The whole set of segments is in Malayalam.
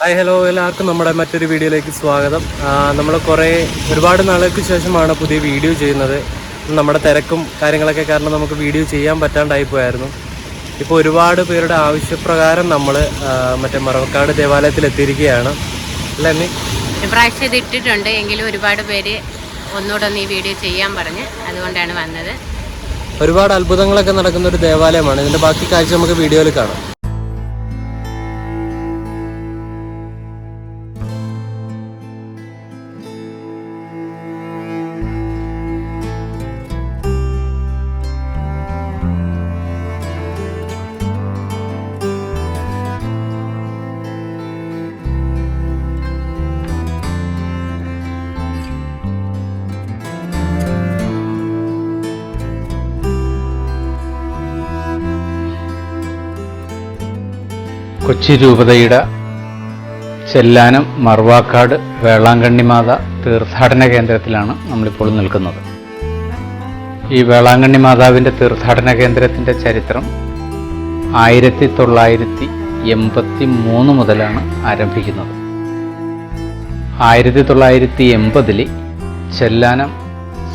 ഹായ് ഹലോ എല്ലാവർക്കും നമ്മുടെ മറ്റൊരു വീഡിയോയിലേക്ക് സ്വാഗതം. നമ്മൾ കുറേ ഒരുപാട് നാളുകൾക്ക് ശേഷമാണ് പുതിയ വീഡിയോ ചെയ്യുന്നത്. നമ്മുടെ തിരക്കും കാര്യങ്ങളൊക്കെ കാരണം നമുക്ക് വീഡിയോ ചെയ്യാൻ പറ്റാണ്ടായി പോയായിരുന്നു. ഇപ്പോൾ ഒരുപാട് പേരുടെ ആവശ്യപ്രകാരം നമ്മൾ മറ്റേ മറവക്കാട് ദേവാലയത്തിൽ എത്തിയിരിക്കുകയാണ്. അല്ലേ അമ്മി? ഇപ്രാവശ്യം ഇത് ഇട്ടിട്ടുണ്ട്. എങ്കിലും ഒരുപാട് പേര് ഒന്നുകൂടെ ഒന്ന് ഈ വീഡിയോ ചെയ്യാൻ പറഞ്ഞ് അതുകൊണ്ടാണ് വന്നത്. ഒരുപാട് അത്ഭുതങ്ങളൊക്കെ നടക്കുന്ന ഒരു ദേവാലയമാണ്. ഇതിന്റെ ബാക്കി കാഴ്ച നമുക്ക് വീഡിയോയിൽ കാണാം. കൊച്ചി രൂപതയുടെ ചെല്ലാനം മറുവാക്കാട് വേളാങ്കണ്ണിമാത തീർത്ഥാടന കേന്ദ്രത്തിലാണ് നമ്മളിപ്പോൾ നിൽക്കുന്നത്. ഈ വേളാങ്കണ്ണി മാതാവിന്റെ തീർത്ഥാടന കേന്ദ്രത്തിന്റെ ചരിത്രം ആയിരത്തി തൊള്ളായിരത്തി എൺപത്തി മൂന്ന് മുതലാണ് ആരംഭിക്കുന്നത്. ആയിരത്തി തൊള്ളായിരത്തി എൺപതിൽ ചെല്ലാനം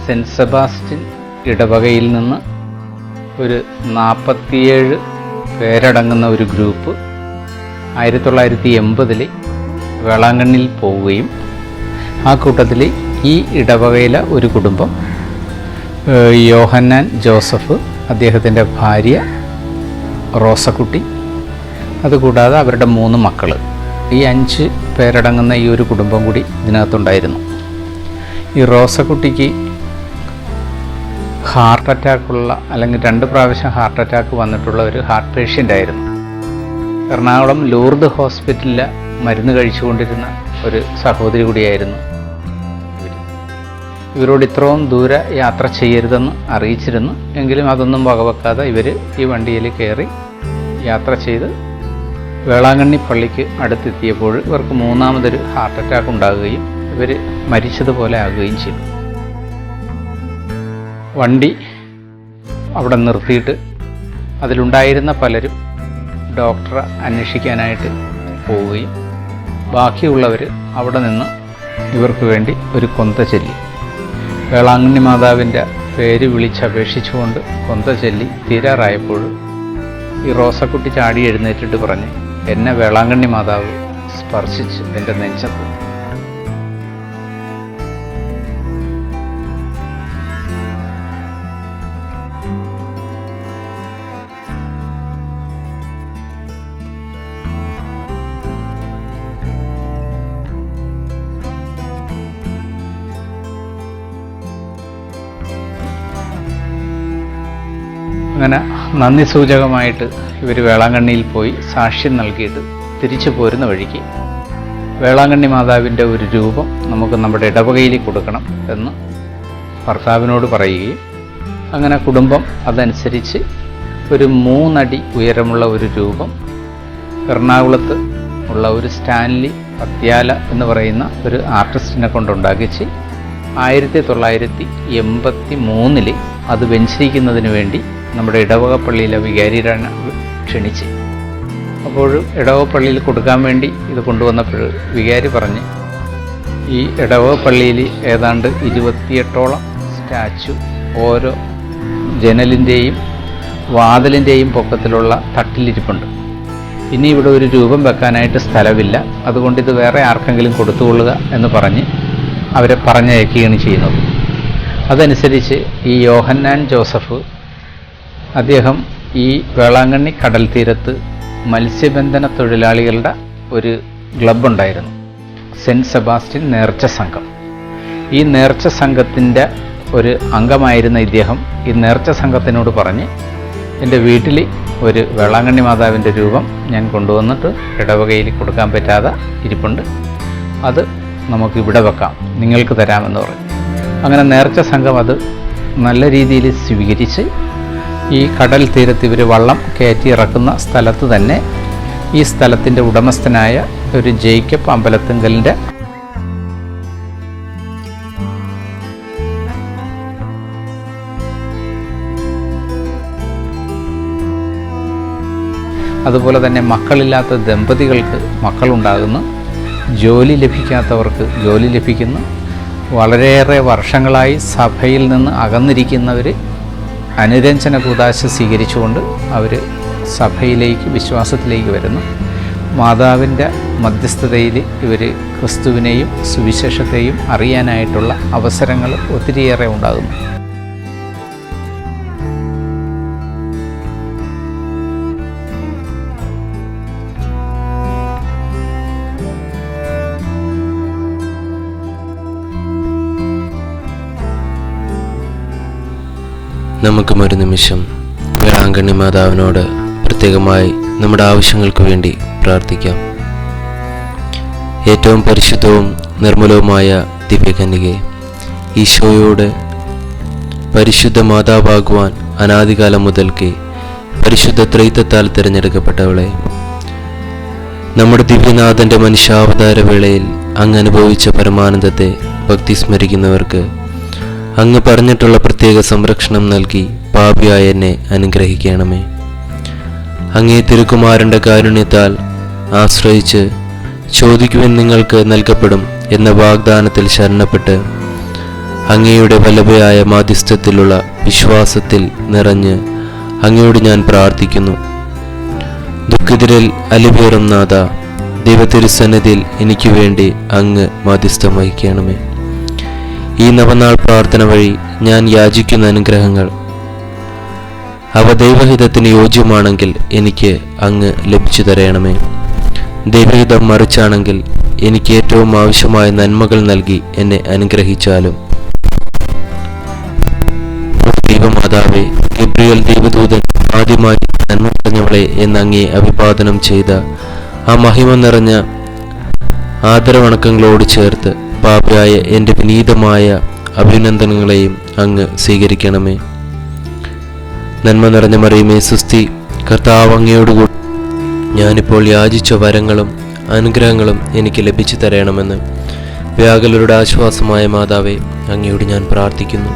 സെന്റ് സെബാസ്റ്റ്യൻ ഇടവകയിൽ നിന്ന് ഒരു നാൽപ്പത്തിയേഴ് പേരടങ്ങുന്ന ഒരു ഗ്രൂപ്പ് ആയിരത്തി തൊള്ളായിരത്തി എൺപതിൽ വേളാങ്കണ്ണിൽ പോവുകയും ആ കൂട്ടത്തിൽ ഈ ഇടവകയിലെ ഒരു കുടുംബം യോഹന്നാൻ ജോസഫ് അദ്ദേഹത്തിന്റെ ഭാര്യ റോസക്കുട്ടി അതുകൂടാതെ അവരുടെ മൂന്ന് മക്കൾ ഈ അഞ്ച് പേരടങ്ങുന്ന ഈ ഒരു കുടുംബം കൂടി ഇതിനകത്തുണ്ടായിരുന്നു. ഈ റോസക്കുട്ടിക്ക് ഹാർട്ട് അറ്റാക്കുള്ള അല്ലെങ്കിൽ രണ്ട് പ്രാവശ്യം ഹാർട്ട് അറ്റാക്ക് വന്നിട്ടുള്ള ഒരു ഹാർട്ട് പേഷ്യന്റ് ആയിരുന്നു. എറണാകുളം ലൂർദ് ഹോസ്പിറ്റലിൽ മരുന്ന് കഴിച്ചുകൊണ്ടിരുന്ന ഒരു സഹോദരി കൂടിയായിരുന്നു ഇവരോട് ഇത്രയും ദൂരെ യാത്ര ചെയ്യരുതെന്ന് അറിയിച്ചിരുന്നു. എങ്കിലും അതൊന്നും വകവെക്കാതെ ഇവർ ഈ വണ്ടിയിൽ കയറി യാത്ര ചെയ്ത് വേളാങ്കണ്ണി പള്ളിക്ക് അടുത്തെത്തിയപ്പോൾ ഇവർക്ക് മൂന്നാമതൊരു ഹാർട്ട് അറ്റാക്ക് ഉണ്ടാകുകയും ഇവർ മരിച്ചതുപോലെ ആകുകയും ചെയ്തു. വണ്ടി അവിടെ നിർത്തിയിട്ട് അതിലുണ്ടായിരുന്ന പലരും ഡോക്ടറെ അന്വേഷിക്കാനായിട്ട് പോവുകയും ബാക്കിയുള്ളവർ അവിടെ നിന്ന് ഇവർക്ക് വേണ്ടി ഒരു കൊന്ത ചൊല്ലി. വേളാങ്കണ്ണി മാതാവിന്റെ പേര് വിളിച്ചപേക്ഷിച്ചുകൊണ്ട് കൊന്ത ചൊല്ലി തീരാറായപ്പോൾ ഈ റോസക്കുട്ടി ചാടി എഴുന്നേറ്റിട്ട് പറഞ്ഞ് എന്നെ വേളാങ്കണ്ണി മാതാവ് സ്പർശിച്ച് എന്റെ നെഞ്ചത്ത് അങ്ങനെ നന്ദി സൂചകമായിട്ട് ഇവർ വേളാങ്കണ്ണിയിൽ പോയി സാക്ഷ്യം നൽകിയിട്ട് തിരിച്ചു പോരുന്ന വഴിക്ക് വേളാങ്കണ്ണി മാതാവിന്റെ ഒരു രൂപം നമുക്ക് നമ്മുടെ ഇടവകയിൽ കൊടുക്കണം എന്ന് ഭർത്താവിനോട് പറയുകയും അങ്ങനെ കുടുംബം അതനുസരിച്ച് ഒരു മൂന്നടി ഉയരമുള്ള ഒരു രൂപം എറണാകുളത്ത് ഉള്ള ഒരു സ്റ്റാൻലി പത്യാല എന്ന് പറയുന്ന ഒരു ആർട്ടിസ്റ്റിനെ കൊണ്ടുണ്ടാക്കിച്ച് ആയിരത്തി തൊള്ളായിരത്തി എൺപത്തി മൂന്നിൽ അത് വെഞ്ചരിക്കുന്നതിന് വേണ്ടി നമ്മുടെ ഇടവക പള്ളിയിലെ വികാരിയാണ് ക്ഷണിച്ച്. അപ്പോൾ ഇടവക പള്ളിയിൽ കൊടുക്കാൻ വേണ്ടി ഇത് കൊണ്ടുവന്നപ്പോൾ വികാരി പറഞ്ഞ് ഈ ഇടവക പള്ളിയിൽ ഏതാണ്ട് ഇരുപത്തിയെട്ടോളം സ്റ്റാച്ചു ഓരോ ജനലിന്റെയും വാതിലിന്റെയും പൊക്കത്തിലുള്ള തട്ടിലിരിപ്പുണ്ട്. ഇനി ഇവിടെ ഒരു രൂപം വെക്കാനായിട്ട് സ്ഥലമില്ല. അതുകൊണ്ട് ഇത് വേറെ ആർക്കെങ്കിലും കൊടുത്തുകൊള്ളുക എന്ന് പറഞ്ഞ് അവരെ പറഞ്ഞയക്കുകയാണ് ചെയ്യുന്നത്. അതനുസരിച്ച് ഈ യോഹന്നാൻ ജോസഫ് അദ്ദേഹം ഈ വേളാങ്കണ്ണി കടൽ തീരത്ത് മത്സ്യബന്ധന തൊഴിലാളികളുടെ ഒരു ക്ലബ് ഉണ്ടായിരുന്നു. സെന്റ് സെബാസ്റ്റ്യൻ നേർച്ച സംഘം. ഈ നേർച്ച സംഘത്തിന്റെ ഒരു അംഗമായിരുന്ന ഇദ്ദേഹം ഈ നേർച്ച സംഘത്തിനോട് പറഞ്ഞ് എന്റെ വീട്ടിൽ ഒരു വേളാങ്കണ്ണി മാതാവിന്റെ രൂപം ഞാൻ കൊണ്ടുവന്നിട്ട് ഇടവകയിൽ കൊടുക്കാൻ പറ്റാതെ ഇരിപ്പുണ്ട്. അത് നമുക്ക് ഇവിടെ വെക്കാം നിങ്ങൾക്ക് തരാമെന്ന് പറഞ്ഞു. അങ്ങനെ നേർച്ച സംഘം അത് നല്ല രീതിയിൽ സ്വീകരിച്ച് ഈ കടൽ തീരത്ത് ഇവർ വള്ളം കയറ്റി ഇറക്കുന്ന സ്ഥലത്ത് തന്നെ ഈ സ്ഥലത്തിന്റെ ഉടമസ്ഥനായ ഒരു ജേക്കബ് അമ്പലത്തിങ്കലിന്റെ അതുപോലെ തന്നെ മക്കളില്ലാത്ത ദമ്പതികൾക്ക് മക്കളുണ്ടാകുന്നു. ജോലി ലഭിക്കാത്തവർക്ക് ജോലി ലഭിക്കുന്നു. വളരെയേറെ വർഷങ്ങളായി സഭയിൽ നിന്ന് അകന്നിരിക്കുന്നവർ അനുരഞ്ജന കൂതാശ സ്വീകരിച്ചുകൊണ്ട് അവർ സഭയിലേക്ക് വിശ്വാസത്തിലേക്ക് വരുന്നു. മാതാവിന്റെ മധ്യസ്ഥതയിൽ ഇവർ ക്രിസ്തുവിനെയും സുവിശേഷത്തെയും അറിയാനായിട്ടുള്ള അവസരങ്ങൾ ഒത്തിരിയേറെ ഉണ്ടാകുന്നു. നമുക്കും ഒരു നിമിഷം വേളാങ്കണ്ണി മാതാവിനോട് പ്രത്യേകമായി നമ്മുടെ ആവശ്യങ്ങൾക്ക് വേണ്ടി പ്രാർത്ഥിക്കാം. ഏറ്റവും പരിശുദ്ധവും നിർമ്മലവുമായ ദിവ്യകന്യകെ ഈശോയോട് പരിശുദ്ധ മാതാവാകുവാൻ അനാദികാലം മുതൽക്കേ പരിശുദ്ധ ത്രൈത്തത്താൽ തിരഞ്ഞെടുക്കപ്പെട്ടവളെ നമ്മുടെ ദിവ്യനാഥന്റെ മനുഷ്യാവതാര വേളയിൽ അങ്ങ് അനുഭവിച്ച പരമാനന്ദത്തെ ഭക്തി സ്മരിക്കുന്നവർക്ക് അങ്ങ് പറഞ്ഞിട്ടുള്ള പ്രത്യേക സംരക്ഷണം നൽകി പാപിയായ എന്നെ അനുഗ്രഹിക്കണമേ. അങ്ങേ തിരുക്കുമാരന്റെ കാരുണ്യത്താൽ ആശ്രയിച്ച് ചോദിക്കുവാൻ നിങ്ങൾക്ക് നൽകപ്പെടും എന്ന വാഗ്ദാനത്തിൽ ശരണപ്പെട്ട് അങ്ങയുടെ വലഭയായ മാധ്യസ്ഥത്തിലുള്ള വിശ്വാസത്തിൽ നിറഞ്ഞ് അങ്ങയോട് ഞാൻ പ്രാർത്ഥിക്കുന്നു. ദുഃഖിതരിൽ അലിപേറും നാഥ ദൈവത്തിരുസന്നിധിയിൽ എനിക്ക് വേണ്ടി അങ്ങ് മാധ്യസ്ഥം വഹിക്കണമേ. ഈ നവനാൾ പ്രാർത്ഥന വഴി ഞാൻ യാചിക്കുന്ന അനുഗ്രഹങ്ങൾ. അവ ദൈവഹിതത്തിന് യോജ്യമാണെങ്കിൽ എനിക്ക് അങ്ങ് ലഭിച്ചു തരയണമേ ദൈവഹിതം മറിച്ചാണെങ്കിൽ എനിക്ക് ഏറ്റവും ആവശ്യമായ നന്മകൾ നൽകി എന്നെ അനുഗ്രഹിച്ചാലും. ദൈവമാതാവേ ഗബ്രിയൽ ദൈവദൂതൻ ആദ്യമായി നന്മ പറഞ്ഞവളെ എന്നങ്ങേ അഭിവാദനം ചെയ്ത ആ മഹിമ നിറഞ്ഞ ആദരവണക്കങ്ങളോട് ചേർത്ത് പാപയായ എന്റെ വിനീതമായ അഭിനന്ദനങ്ങളെയും അങ്ങ് സ്വീകരിക്കണമേ. നന്മ നിറഞ്ഞ മറിയുമേ സുസ്തി കർത്താവ് അങ്ങയോടുകൂടി. ഞാനിപ്പോൾ യാചിച്ച വരങ്ങളും അനുഗ്രഹങ്ങളും എനിക്ക് ലഭിച്ചു തരയണമെന്ന് വ്യാകുലരുടെ ആശ്വാസമായ മാതാവേ അങ്ങയോട് ഞാൻ പ്രാർത്ഥിക്കുന്നു.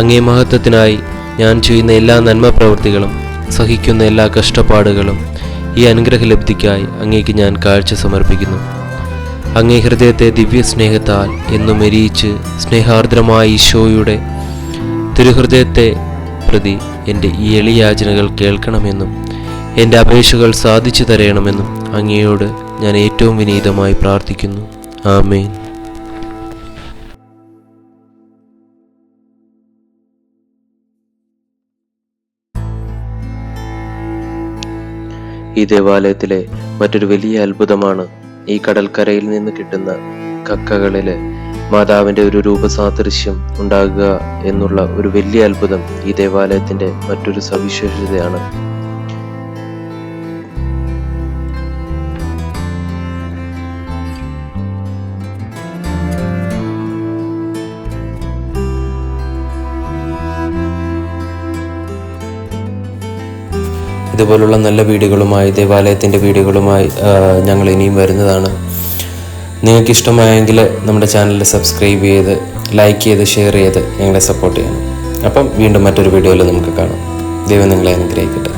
അങ്ങേ മഹത്വത്തിനായി ഞാൻ ചെയ്യുന്ന എല്ലാ നന്മ പ്രവൃത്തികളും സഹിക്കുന്ന എല്ലാ കഷ്ടപ്പാടുകളും ഈ അനുഗ്രഹ ലബ്ധിക്കായി അങ്ങേക്ക് ഞാൻ കാഴ്ച സമർപ്പിക്കുന്നു. അങ്ങേ ഹൃദയത്തെ ദിവ്യ സ്നേഹത്താൽ എന്നും എരിയിച്ച് സ്നേഹാർദ്രമായ ഈശോയുടെ തിരുഹൃദയത്തെ പ്രതി എന്റെ ഈ എളിയാചനകൾ കേൾക്കണമെന്നും എന്റെ അപേക്ഷകൾ സാധിച്ചു തരയണമെന്നും അങ്ങയോട് ഞാൻ ഏറ്റവും വിനീതമായി പ്രാർത്ഥിക്കുന്നു. ആമേൻ. ഈ ദേവാലയത്തിലെ മറ്റൊരു വലിയ അത്ഭുതമാണ് ഈ കടൽക്കരയിൽ നിന്ന് കിട്ടുന്ന കക്കകളിൽ മാതാവിന്റെ ഒരു രൂപസാദൃശ്യം ഉണ്ടാകുക എന്നുള്ള ഒരു വലിയ അത്ഭുതം ഈ ദേവാലയത്തിന്റെ മറ്റൊരു സവിശേഷതയാണ്. ഇതുപോലുള്ള നല്ല വീഡിയോകളുമായി ദേവാലയത്തിന്റെ വീഡിയോകളുമായി ഞങ്ങൾ ഇനിയും വരുന്നതാണ്. നിങ്ങൾക്ക് ഇഷ്ടമായെങ്കിൽ നമ്മുടെ ചാനൽ സബ്സ്ക്രൈബ് ചെയ്ത് ലൈക്ക് ചെയ്ത് ഷെയർ ചെയ്ത് ഞങ്ങളെ സപ്പോർട്ട് ചെയ്യണം. അപ്പം വീണ്ടും മറ്റൊരു വീഡിയോയിൽ നമുക്ക് കാണാം. ദൈവം നിങ്ങളെ അനുഗ്രഹിക്കട്ടെ.